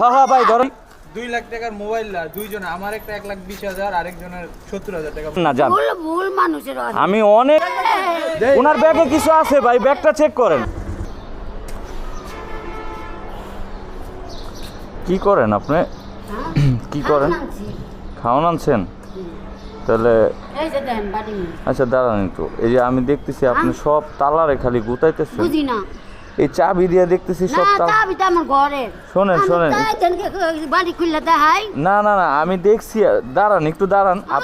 হ্যাঁ হ্যাঁ ভাই ধরেন দুই লাখ টাকার মোবাইল আর দুইজন। আমার একটা এক লাখ বিশ হাজার আরেকজনের সত্তর হাজার টাকা। না যান। ভুল ভুল মানুষের আমি অনেক ওনার ব্যাগে কিছু আছে ভাই ব্যাগটা চেক করেন। কি করেন আপনি? হ্যাঁ? কি করেন। খাওয়ান আনছেন? তাহলে। আচ্ছা দাঁড়ান একটু। এই যে আমি দেখতেছি আপনি সব তালারে খালি গুতাইতেছেন। এই চাবি দিয়ে দেখতেছি সব চাবি তো আমার ঘরে। শোনেন, শোনেন। বাড়ি খুললে দেখাই। না না না আমি দেখছি দাঁড়ান একটু দাঁড়ান। আপ-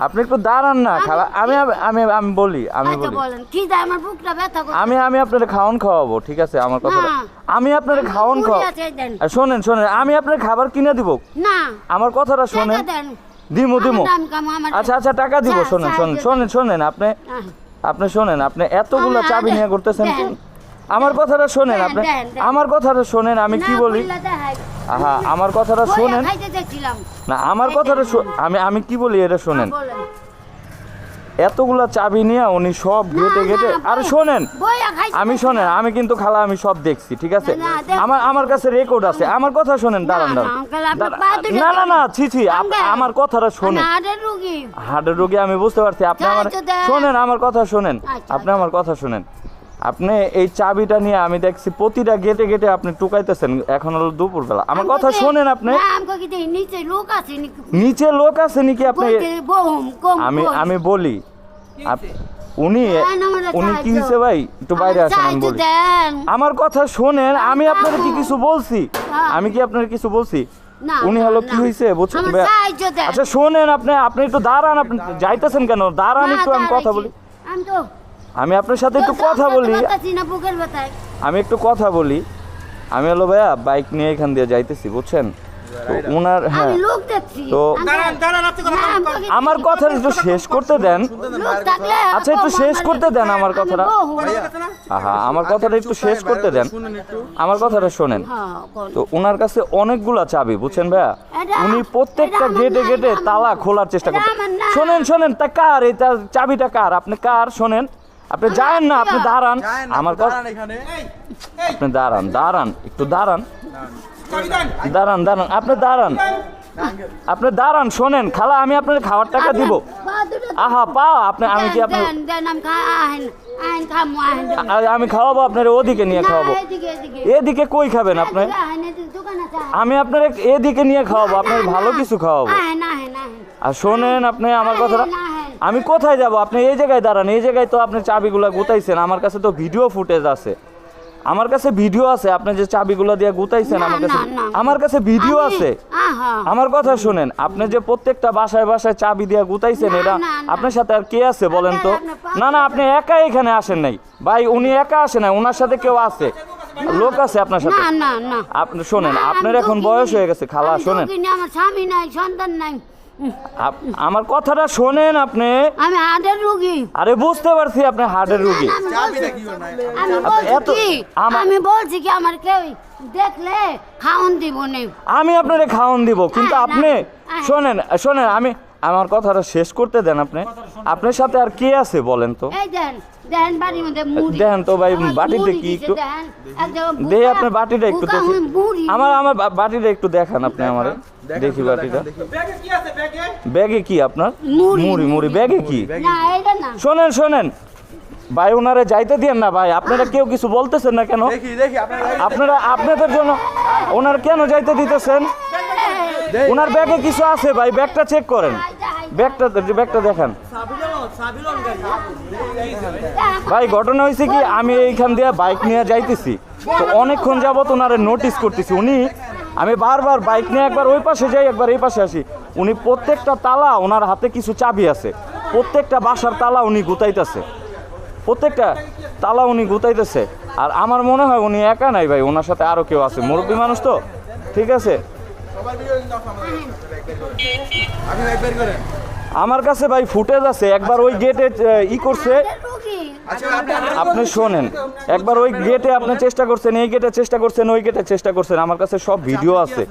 আপনি একটু দাঁড়ান না খালা। আমি আমি আমি বলি আমি আচ্ছা বলি। কি দেয়? আমার বুকটা ব্যথা করছে। আমি আমি আপনার খাওয়ান খাওয়াবো ঠিক আছে আমার কথা আমি আপনার খাওয়ান খাওয়া। আর শোনেন শোনেন আমি আপনার খাবার কিনে দিব। না। আমার কথাটা শোনেন। দিমু দিমু। আচ্ছা আচ্ছা টাকা দিব শোনেন শোনেন শোনেন শোনেন আপনি আপনি শোনেন আপনি এতগুলো চাবি নিয়ে করতেছেন? আমার কথাটা শোনেন আপনি। দেন, দেন। আমার কথাটা শোনেন আমি কি বলি। আহা আমার কথাটা শোনেন। না আমার কথাটা আমি আমি কি বলি এটা শোনেন? হ্যাঁ, এতগুলা চাবি নিয়ে উনি সব ঘেটে ঘেটে আর শোনেন আমি শোনেন আমি কিন্তু খালা আমি সব দেখছি ঠিক আছে? আমার আমার কাছে রেকর্ড আছে। আমার কথা শোনেন দাঁড়ান দাঁড়ান। আপনি না না না ছি ছি আমার কথাটা শোনেন। হার্টের রুগী। আমি বুঝতে পারছি আপনি আমার শোনেন আমার কথা শোনেন। আচ্ছা, আপনি আমার কথা শোনেন। আপনি এই চাবিটা নিয়ে আমি দেখছি প্রতিটা গেটে গেটে আপনি টুকাইতেছেন এখন হলো দুপুরবেলা। আমার কথা শোনেন আপনি। নিচে লোক আছে নাকি? নিচে লোক আছে নাকি আপনি? আমি আমি বলি উনি উনি কি। হয়েছে ভাই? একটু বাইরে আসেন আমি বলি। আমার কথা শোনেন আমি আপনার কি কিছু বলছি? হ্যাঁ। আমি কি আপনার কিছু বলছি? উনি হলো। কি হয়েছে বুঝছেন। আচ্ছা শোনেন আপনি আপনি একটু দাঁড়ান আপনি যাইতেছেন কেন? দাঁড়ান একটু আমি কথা বলি। আমি তো আমি আপনার সাথে একটু কথা বলি। আমি একটু কথা বলি। আমি হলো ভাইয়া বাইক নিয়ে এখান দিয়ে যাইতেছি বুঝছেন? তো উনার হ্যাঁ। তো- আমার কথা একটু শেষ করতে দেন। আচ্ছা, একটু শেষ করতে দেন আমার কথাটা। আহা আমার কথাটা একটু শেষ করতে দেন। আমার কথাটা শোনেন। হ্যাঁ, তো ওনার কাছে অনেকগুলা চাবি বুঝছেন ভাইয়া? উনি প্রত্যেকটা গেটে গেটে তালা খোলার চেষ্টা করতেন শোনেন শোনেন তা কার? এই তার চাবিটা কার? আপনি কার? শোনেন। আপনি যান না আপনি দাঁড়ান। আমার আপনি কথা আপনি দাঁড়ান দাঁড়ান একটু দাঁড়ান। দাঁড়ান দাঁড়ান আপনি দাঁড়ান। আপনি দাঁড়ান শোনেন খালা আমি আপনার খাওয়ার টাকা দিব। আহা পা আপনি আমি কি আপনি আমি খাওয়াবো আপনার ওদিকে নিয়ে খাওয়াবো। এদিকে, কই খাবেন আপনি। আমি আপনার এদিকে নিয়ে খাওয়াবো আপনার ভালো কিছু খাওয়াবো। আর শোনেন আপনি আমার কথাটা। আমি কোথায় যাব? আপনি এই জায়গায় দাঁড়ান এই জায়গায় তো আপনি চাবিগুলো গুতাইছেন আমার কাছে তো ভিডিও ফুটেজ আছে। আমার কাছে ভিডিও আছে আপনি যে চাবিগুলো দিয়ে গুতাইছেন আমার কাছে। আমার কাছে ভিডিও আছে। আমার কথা শুনেন আপনি যে প্রত্যেকটা বাসায় বাসায় চাবি দিয়ে গুতাইছেন এটা। আপনার সাথে আর কে আছে বলেন তো? না না আপনি একা এখানে আসেন নাই। ভাই উনি একা আসেন নাই ওনার সাথে কেউ আছে। লোক আছে আপনার সাথে। না, না, না। আপনি শোনেন আপনার এখন বয়স হয়ে গেছে খালা শোনেন। আমার স্বামী নাই সন্তান নাই। আমার কথাটা শোনেন আপনি। আমি হার্টের রুগী। আরে বুঝতে পারছি আপনি হার্টের রুগী। আমি বলছি-? আমি বলছি এত- কি? আমার- আমি বলছি কি আমার কেউ দেখলে খাওন দিব আমি আপনারে খাওয়ান দিব কিন্তু আপনি শোনেন শোনেন আমি আমার কথাটা শেষ করতে দেন আপনি। আপনার সাথে আর কে আছে বলেন তো? এই দেন দেন বাড়ির মধ্যে মুড়ি। দেন তো ভাই, বাটিতে কি একটু- দেন। একদম দে আপনার বাটিটা একটু দেখি। আমার আমার বা- বাটিটা একটু দেখান আপনি আমার। দেখেন। দেখি বাটিটা ব্যাগে কি আছে ব্যাগে? ব্যাগে কি আপনার? মুড়ি, মুড়ি মুড়ি। ব্যাগে কি? না এটা না। শোনেন শোনেন। ভাই ওনারে যাইতে দিয়েন না ভাই। আপনারা কেউ কিছু বলতেছেন না কেন? দেখি দেখি আপনারা আপনাদের জন্য ওনার কেন যাইতে দিতেছেন? ওনার ব্যাগে কিছু আছে ভাই। ব্যাগটা চেক করেন। ব্যাগটা ব্যাগটা দেখান। ভাই ঘটনা হয়েছে কি আমি এইখান দিয়ে বাইক নিয়ে যাইতেছি। তো অনেকক্ষণ যাবত ওনারে নোটিস করতেছি। উনি আমি বারবার বাইক নিয়ে একবার ওই পাশে যাই, একবার এই পাশে আসি। উনি প্রত্যেকটা তালা ওনার হাতে কিছু চাবি আছে। প্রত্যেকটা বাসার তালা উনি গুতাইতেছে। প্রত্যেকটা তালা উনি গুতাইতেছে। আর আমার মনে হয় উনি একা নাই ভাই, ওনার সাথে আরও কেউ আছে। মুরব্বী মানুষ তো, ঠিক আছে? আমার কাছে ভাই ফুটেজ আছে, একবার ওই গেটে ই করছে। আপনি আপনি শোনেন একবার ওই গেটে আপনি চেষ্টা করছেন এই গেটে চেষ্টা করছেন ওই গেটে চেষ্টা করছেন আমার কাছে সব ভিডিও আছে।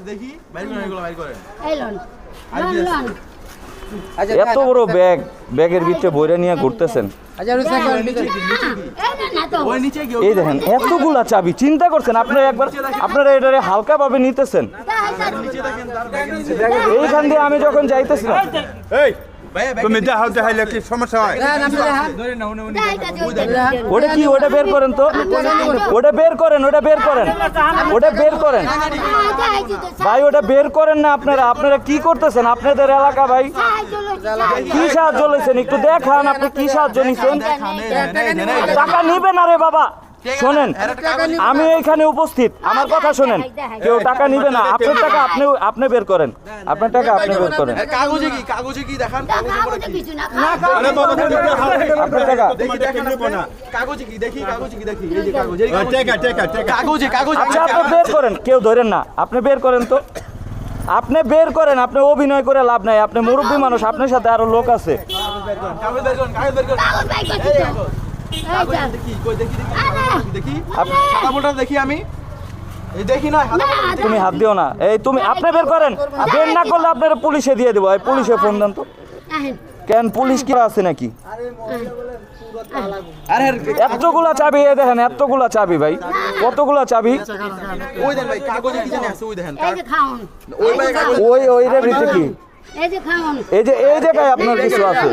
এত বড় ব্যাগ ব্যাগের ভিতরে বইরা নিয়ে ঘুরতেছেন। আচ্ছা এই দেখেন এতগুলা চাবি চিন্তা করছেন আপনারা একবার আপনারা এটারে হালকা ভাবে নিতেছেন এইখান দিয়ে আমি যখন যাইতেছিলাম এই তুমি দেখাও দেখাইলে কি সমস্যা হয় ওটা কি ওটা বের করেন তো ওটা বের করেন ওটা বের করেন ওটা বের করেন ভাই ওটা বের করেন না আপনারা আপনারা কি করতেছেন আপনাদের এলাকা ভাই কি সাহায্য লইছেন একটু দেখান আপনি কি সাহায্য নিছেন টাকা নিবেন আরে বাবা শোনেন আমি এখানে উপস্থিত। আমার কথা শোনেন। কেউ টাকা নিবে না। আপনার টাকা আপনি আপনি বের করেন। আপনার টাকা আপনি বের করেন। কাগজে কি কাগজে কি দেখান? কিছু না আরে বাবা তুমি দেখাও আপনার টাকা। কাগজে কি দেখি কাগজে কি দেখি এই যে কাগজে টেকা কাগজে কাগজে আচ্ছা আপনি বের করেন। কেউ ধরেন না। আপনি বের করেন তো। আপনি বের করেন আপনি অভিনয় করে লাভ নাই। আপনি মুরব্বী মানুষ আপনার সাথে আরও লোক আছে। দেখি কই দেখি দেখি আরে, দেখি। আপ- সাদা বোলটা দেখি আমি। তুমি হাত দিও না। এই তুমি আপনি বের করেন। বের না করলে আপনার পুলিশে দিয়ে দেবো। এই পুলিশে ফোন দেন তো। কেন পুলিশ কি আছে নাকি? আরে এতগুলা চাবি এ দেখেন এতগুলা চাবি ভাই। কতগুলা চাবি? ওই দেন ভাই কাগজে কি জানি আছে ওই দেখেন এই যে খাওন। ওই ওই ওই রে ভিতরে কি? এই যে এই জায়গায় আপনার কিছু আছে।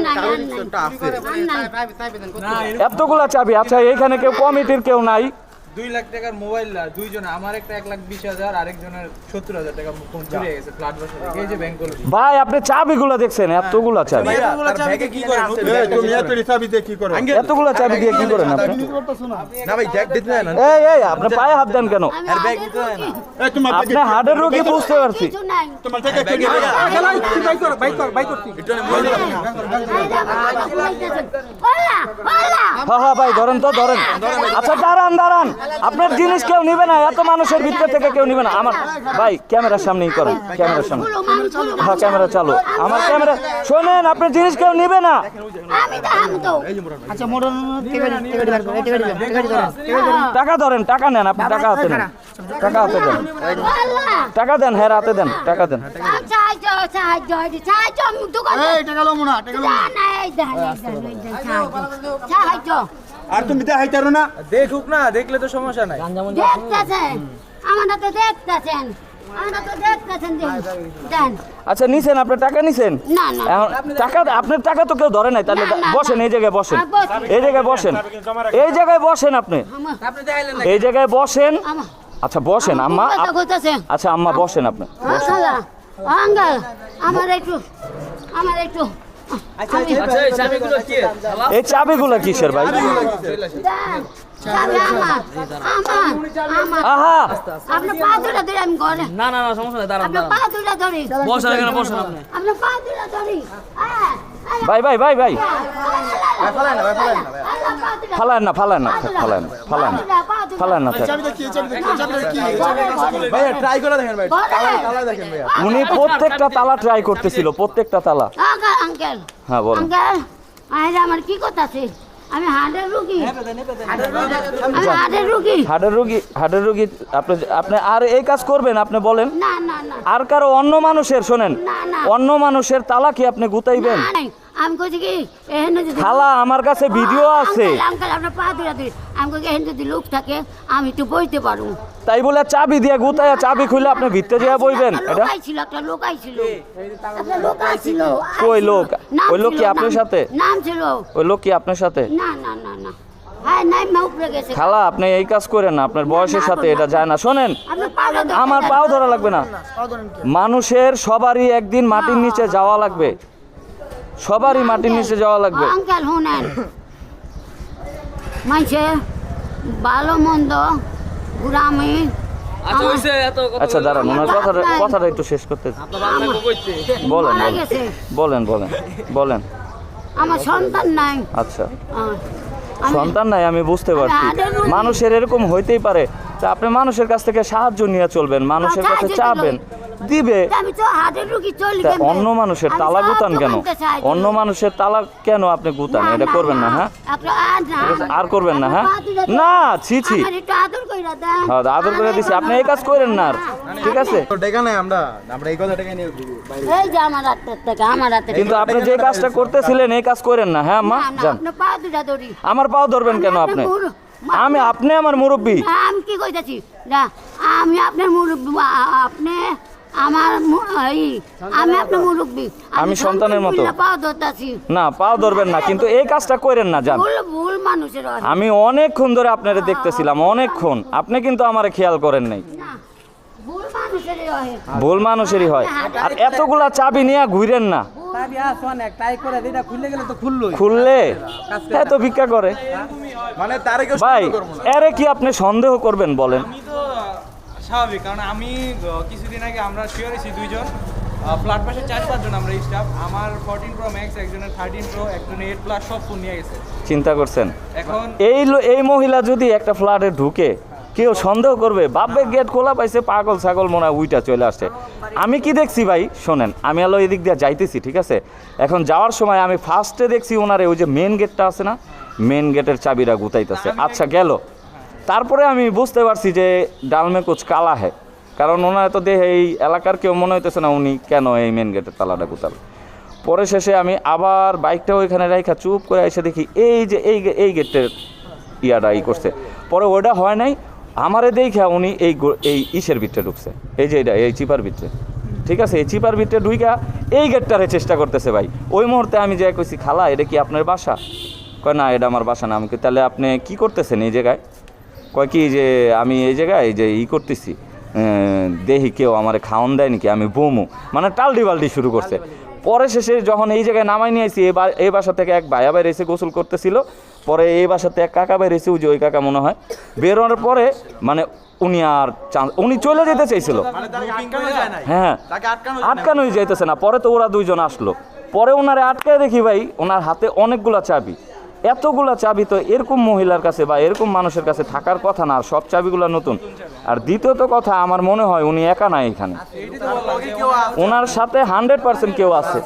এতগুলা চাবি আচ্ছা এইখানে কেউ কমিটির কেউ নাই দুই লাখ টাকার মোবাইল দুইজন আমার একটা এক লাখ বিশ হাজার আরেকজনের সত্তর হাজার টাকা ফোন হয়ে গেছে ফ্ল্যাট বাসা থেকে এই যে ব্যাংক ভাই আপনি চাবিগুলা দেখছেন এতগুলা চাবি। কি করো? এতগুলা চাবি দিয়ে কি করেন আপনি? না ভাই জ্যাক দিতে না এই এই আপনি পায়ে হাত দেন কেন? আমি আর ব্যাগ দিতে না। রুগী। এই তোমার আপনি হার্টের রোগী বুঝতে পারছি। তোমার থেকে হ্যাঁ হ্যাঁ ভাই ধরেন তো ধরেন। আচ্ছা দাঁড়ান দাঁড়ান। আপনার জিনিস কেউ নিবে না এত মানুষের ভিতর থেকে কেউ নিবে না আমার ভাই ক্যামেরার সামনেই করেন ক্যামেরার সামনে হ্যাঁ ক্যামেরা চালু আমার ক্যামেরা শোনেন আপনার জিনিস কেউ নিবে না টাকা ধরেন টাকা নেন আপনি টাকা হাতে নেন টাকা হাতে দেন টাকা দেন হ্যাঁ হাতে দেন টাকা দেন টাকা আর তুমি দেখাইতারো না? দেখুক না দেখলে তো সমস্যা নাই। দেখতেছেন? আমরা তো দেখতেছেন? আমরা তো দেখতেছেন দেন দেন। আচ্ছা নিছেন আপনার টাকা নিছেন? না না। এখন টাকা আপনার টাকা তো কেউ ধরে নাই তাহলে বসেন এই জায়গায় বসেন। এই জায়গায় বসেন। এই জায়গায় বসেন আপনি। এই জায়গায় বসেন। আচ্ছা বসেন আম্মা। আচ্ছা আম্মা বসেন আপনি। আমার একটু আমার একটু এই চাবিগুলো কিসের ভাই? না না না সমস্যা নেই দাঁড়ান বসেন এখানে বসেন আপনি। পা দুটা ধরি। ভাই ভাই ভাই ভাই। ফালান না ফালান না ফালান ফালান। ফালান না থাক। ঘরে, ঘরে। ভাই ট্রাই করে দেখেন ভাই। ঘরে। তালা তালা দেখেন ভাই উনি প্রত্যেকটা তালা ট্রাই করতেছিল প্রত্যেকটা তালা। হ্যাঁ আরে আমার কি কথা আছে? আমি হার্টের রুগী। আমি হার্টের রুগী। হার্টের রোগী হার্টের রোগী আপনি আপনি আর এই কাজ করবেন আপনি বলেন। না না না। আর কারও অন্য মানুষের শোনেন। না, না। অন্য মানুষের তালা কি আপনি গুতাইবেন। আমি কইছি কি এখানে যদি খালা আমার কাছে ভিডিও আছে। আঙ্কেল, আপনার পা ধরি আমি কই এখানে যদি লোক থাকে আমি একটু বইতে পারব তাই বলে চাবি দিয়ে গুতাইয়া চাবি খুলে আপনি ভিতরে যেয়ে বইবেন এটা? আইছিল একটা লোক আইছিল। একটা লোক আইছিল কই লোক? ওই লোক কি আপনার সাথে? নাম ছিল। ওই লোক কি আপনার সাথে? না না না না। হ্যাঁ খালা আপনি এই কাজ করেন না আপনার বয়সের সাথে এটা যায় না। শোনেন আমার পাও ধরা লাগবে না। মানুষের সবারই একদিন মাটির নিচে যাওয়া লাগবে। সবারই মাটির নিচে যাওয়া লাগবে। আঙ্কেল শুনেন। মাইছে ভালো মন্দ গ্রামে আচ্ছা আচ্ছা দাঁড়ান ওনার কথাটা কথাটা একটু শেষ করতে বলেন বলেন। বলেন বলেন বলেন। আমার সন্তান নাই। আচ্ছা। আমি- সন্তান নাই আমি বুঝতে পারছি। মানুষের এরকম হইতেই পারে। তা আপনি মানুষের কাছ থেকে সাহায্য নিয়ে চলবেন মানুষের কাছে তো চাবেন। দিবে। তা কেমনে? অন্য মানুষের তালা গুতান কেন? অন্য মানুষের তালা কেন আপনি গুতান? এটা করবেন না হ্যাঁ? আর করবেন না, হ্যাঁ? না, ছি, ছি। আদর কইরা দেন। হ্যাঁ, আদর করে দিছি। আপনি এই কাজ করেন না আর। ঠিক আছে? তো টাকা নাই আমরা আমরা এই কথা টাকা নিয়ে বাইরে। এই যে আমার হাতের থেকে আমার হাতের কিন্তু আপনি যে কাজটা করতেছিলেন এই কাজ করেন না হ্যাঁ মা? আমার পাও ধরবেন কেন আপনি? আমি আপনি আমার মুরব্বী। আমি কি কইতাছি? না আমি আপনার মুরব্বী আপনি আমার আমি আপনার মুরব্বী। আমি সন্তানের মতো। না পাও ধরবেন না কিন্তু এই কাজটা করেন না যান। ভুল ভুল মানুষের আমি অনেকক্ষণ ধরে আপনারে দেখতেছিলাম অনেকক্ষণ। আপনি কিন্তু আমারে খেয়াল করেন নাই। ভুল মানুষেরই হয়। ভুল মানুষেরই হয়। আর এতগুলা চাবি নিয়ে ঘুরেন না। খুললে হ্যাঁ তো ভিক্ষা করে? মানে তারে কেউ ভাই সন্দেহ এরে কি আপনি সন্দেহ করবেন বলেন? স্বাভাবিক কারণ আমি কিছুদিন আগে আমরা শিওর দুইজন। ফ্ল্যাট পাশে চার পাঁচজন আমরা স্টাফ আমার ফোরটিন প্রো ম্যাক্স একজনের থার্টিন প্রো একজনের এইট প্লাস সব ফোন নিয়ে গেছে। চিন্তা করছেন? এখন এই এই মহিলা যদি একটা ফ্ল্যাটে ঢুকে কেউ সন্দেহ করবে বাপে গেট খোলা পাইছে পাগল ছাগল মনে হয় উইটা চলে আসছে। আমি কি দেখছি ভাই? শোনেন আমি আলো এদিক দিয়ে যাইতেছি ঠিক আছে? এখন যাওয়ার সময় আমি ফার্স্টে দেখছি ওনারে ওই যে মেন গেটটা আছে না? মেন গেটের চাবিরা গুতাইতেছে। আচ্ছা গেল। তারপরে আমি বুঝতে পারছি যে ডালমে কুচ কালা হ্যাঁ কারণ ওনার তো দেহে এই এলাকার কেউ মনে হইতেছে না উনি কেন এই মেন গেটের তালাটা গুতাল। পরে শেষে আমি আবার বাইকটা ওইখানে রাইখা চুপ করে এসে দেখি এই যে এই এই গেটের ইয়াটা ই করছে। পরে ওইটা হয় নাই, আমারে দেখা উনি এই এই ইসের ভিতরে ঢুকছে। এই যে এটা, এই চিপার ভিতরে। ঠিক আছে, এই চিপার ভিতরে ঢুইকা এই গেটটারে চেষ্টা করতেছে ভাই। ওই মুহূর্তে আমি যাই কইছি, খালা, এটা কি আপনার বাসা? কয়, না, এটা আমার বাসা না। আমি তাহলে আপনি কি করতেছেন এই জায়গায়? কয় কি যে আমি এই জায়গায় যে ই করতেছি দেহি কেউ আমারে খাওয়ান দেয় নাকি আমি বমু। মানে টালডি বাল্টি শুরু করছে। পরে শেষে যখন এই জায়গায় নামাই নিয়ে আসি এই বাসা থেকে এক ভাইয়া বাইরে এসে গোসল করতেছিল। পরে এই বাসাতে এক কাকা বাইরে এসে ওই যে ওই কাকা মনে হয় বেরোনোর পরে মানে উনি আর চান- উনি চলে যেতে চাইছিল। মানে হ্যাঁ আটকানোই যাইতেছে না। পরে তো ওরা দুইজন আসলো। পরে ওনারে আটকায় দেখি ভাই ওনার হাতে অনেকগুলো চাবি। এতগুলা চাবি তো এরকম মহিলার কাছে বা এরকম মানুষের কাছে থাকার কথা না, আর সব চাবিগুলো নতুন। আর দ্বিতীয়ত কথা, আমার মনে হয় উনি একা নাই এখানে। ওনার সাথে হান্ড্রেড পার্সেন্ট কেউ আছে।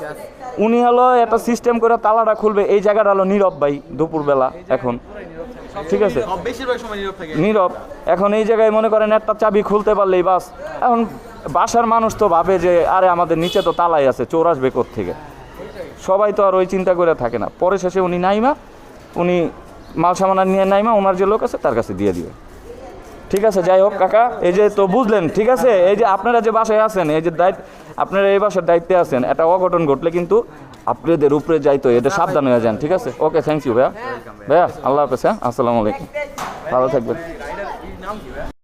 উনি হলো একটা সিস্টেম করে তালাটা খুলবে, এই জায়গাটা হলো নীরব ভাই দুপুরবেলা এখন। ঠিক আছে? নীরব, এখন এই জায়গায় মনে করেন একটা চাবি খুলতে পারলেই বাস। এখন বাসার মানুষ তো ভাবে যে, আরে আমাদের নিচে তো তালাই আছে, চোর আসবে থেকে সবাই তো আর ওই চিন্তা করে থাকে না। পরে শেষে উনি নাইমা উনি মাল সামানা নিয়ে নাইমা ওনার যে লোক আছে তার কাছে দিয়ে দিবে। ঠিক আছে, যাই হোক কাকা, এই যে তো বুঝলেন, ঠিক আছে? এই যে আপনারা যে বাসায় আছেন, এই যে দায়িত্ব, আপনারা এই বাসার দায়িত্বে আছেন, এটা অঘটন ঘটলে কিন্তু আপনাদের উপরে যাইতো এটা সাবধান হয়ে যান, ঠিক আছে? ওকে থ্যাংক ইউ ভাইয়া। ভাইয়া, আল্লাহ হাফেজ হ্যাঁ? আসসালামু আলাইকুম। ভালো থাকবেন।